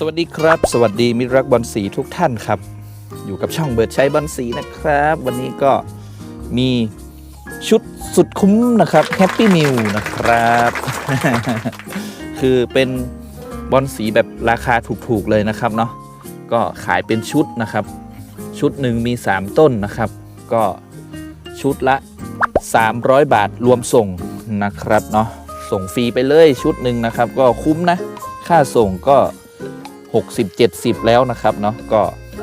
สวัสดีครับ สวัสดีมิตรรักบอลสีทุกท่านครับ อยู่กับช่องเบิร์ดใช้บอลสีนะครับ วันนี้ก็มีชุดสุดคุ้มนะครับแฮปปี้มิวนะครับ คือเป็นบอลสีแบบราคาถูกๆเลยนะครับเนาะก็ขายเป็นชุดนะครับ ชุดหนึ่งมี 3 ต้นนะครับ ก็ชุดละ 300 บาทรวมส่งนะครับเนาะส่งฟรีไปเลยชุดหนึ่งนะครับ ก็คุ้มนะ ค่าส่งก็ 60 70 แล้วนะครับเนาะก็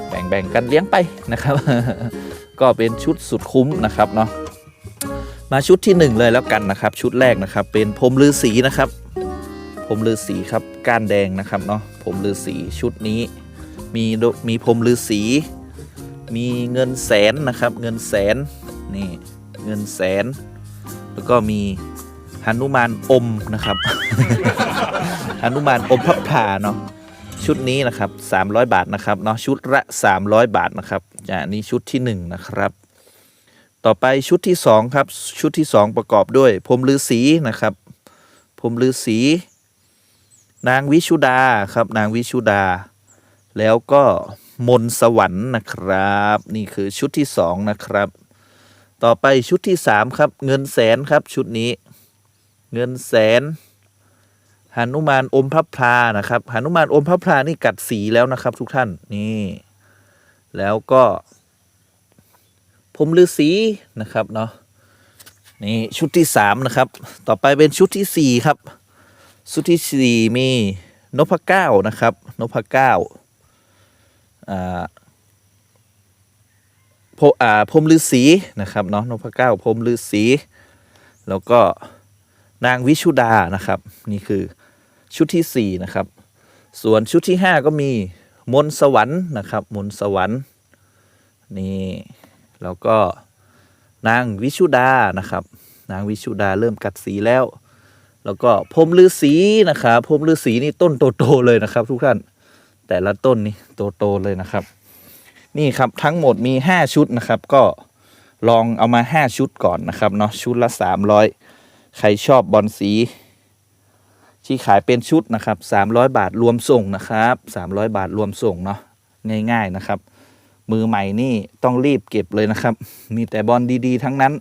แบ่งๆกันเลี้ยงไปนะครับ ก็เป็นชุดสุดคุ้มนะครับเนาะมาชุดที่ 1 เลยแล้วกันนะครับ ชุดแรกนะครับ เป็นพรมลือสีนะครับพรมลือสีครับก้านแดงนะครับเนาะพรมลือสีชุดนี้ มีโดมีพรมลือสีมีเงินแสนนะครับ เงินแสนนี่เงินแสน แล้วก็มีหนุมานอมนะครับหนุมานอมพับผาเนาะ ชุดนี้นะครับ 300 บาทนะครับเนาะชุดละ 300 บาทนะครับอ่านี่ชุดที่ 1 นะครับ ต่อไปชุดที่ 2 ครับ ชุดที่ 2 ประกอบด้วยพรมฤาษีนะครับพรมฤาษี นางวิชุดาครับ นางวิชุดา แล้วก็มนสวรรค์นะครับ นี่คือชุดที่ 2 นะครับ ต่อไปชุดที่ 3 ครับ เงินแสนครับชุดนี้ เงินแสน หนุมานอมพระพลานะครับหนุมานอมพระพลานี่กัดสีแล้วนะครับ ทุกท่านนี่ แล้วก็พรมฤาษีนะครับเนาะนี่ชุดที่สามนะครับ ต่อไปเป็นชุดที่สี่ครับ ชุดที่สี่มีนพเก้านะครับนพเก้าอ่าพอ่าพรมฤาษีนะครับเนาะนพเก้าพรมฤาษีแล้วก็นางวิชุดานะครับ นี่คือ ชุดที่ 4 นะครับ ส่วนชุดที่ 5 ก็มีมนสวรรค์นะครับมนสวรรค์นี่แล้วก็นางวิชุดานะครับ นางวิชุดาเริ่มกัดสีแล้ว แล้วก็พรมฤาษีนะครับพรมฤาษีนี่ต้นโตๆเลยนะครับ ทุกท่านแต่ละต้นนี่โตๆเลยนะครับ นี่ครับทั้งหมดมี 5 ชุดนะครับ ก็ลองเอามา 5 ชุดก่อนนะครับเนาะชุดละ 300 ใครชอบบอลสี ที่ขายเป็นชุดนะครับ 300 บาทรวมส่งนะครับ 300 บาทรวมส่งเนาะง่ายๆนะครับ มือใหม่นี่ต้องรีบเก็บเลยนะครับ มีแต่บอลดีๆ ทั้งนั้น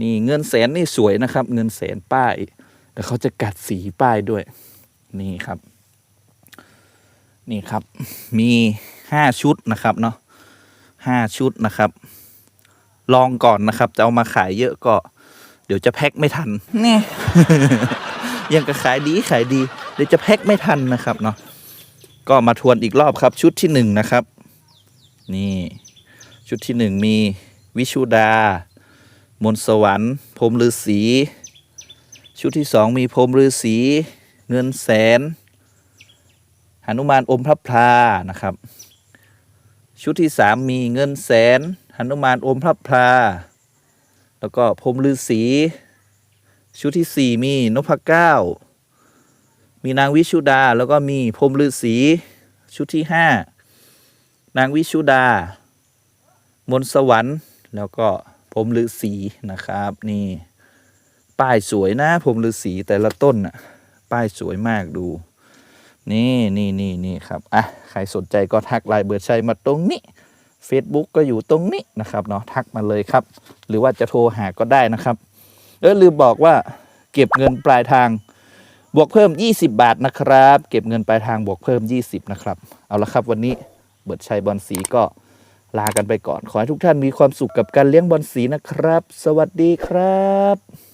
นี่เงินแสนนี่สวยนะครับ เงินแสนป้ายแต่เขาจะกัดสีป้ายด้วย นี่ครับ นี่ครับมีห้าชุดนะครับเนาะห้าชุดนะครับ ลองก่อนนะครับ จะเอามาขายเยอะก็ เดี๋ยวจะแพ็คไม่ทัน นี่ ยังก็ขายดีขายดีเดี๋ยวจะแพ็คไม่ทันนะครับเนาะก็มาทวนอีกรอบครับชุดที่หนึ่งนะครับ นี่ชุดที่หนึ่งมีวิชุดา มนสวรรค์พรมฤาษีชุดที่สองมีพรมฤาษีเงินแสนหนุมานอมพระพลานะครับ ชุดที่สามมีเงินแสนหนุมานอมพระพลาแล้วก็พรมฤาษี ชุดที่สี่มีนพเก้ามีนางวิชุดา แล้วก็มีพรมฤาษีชุดที่ห้านางวิชุดา มนต์สวรรค์ แล้วก็พรมฤาษีนะครับ นี่ ป้ายสวยนะพรมฤาษีแต่ละต้นน่ะ ป้ายสวยมากดู นี่นี่นี่นี่ครับอะใครสนใจก็ทักไลน์เบอร์ชัยมาตรงนี้ Facebook ก็อยู่ตรงนี้นะครับเนาะทักมาเลยครับ หรือว่าจะโทรหาก็ได้นะครับ เออลืมบอกว่าเก็บเงินปลายทางบวกเพิ่ม 20 บาทนะครับ เก็บเงินปลายทางบวกเพิ่ม 20 นะครับ เอาละครับวันนี้เบิร์ดชัยบอลสีก็ลากันไปก่อน ขอให้ทุกท่านมีความสุขกับการเลี้ยงบอลสีนะครับ สวัสดีครับ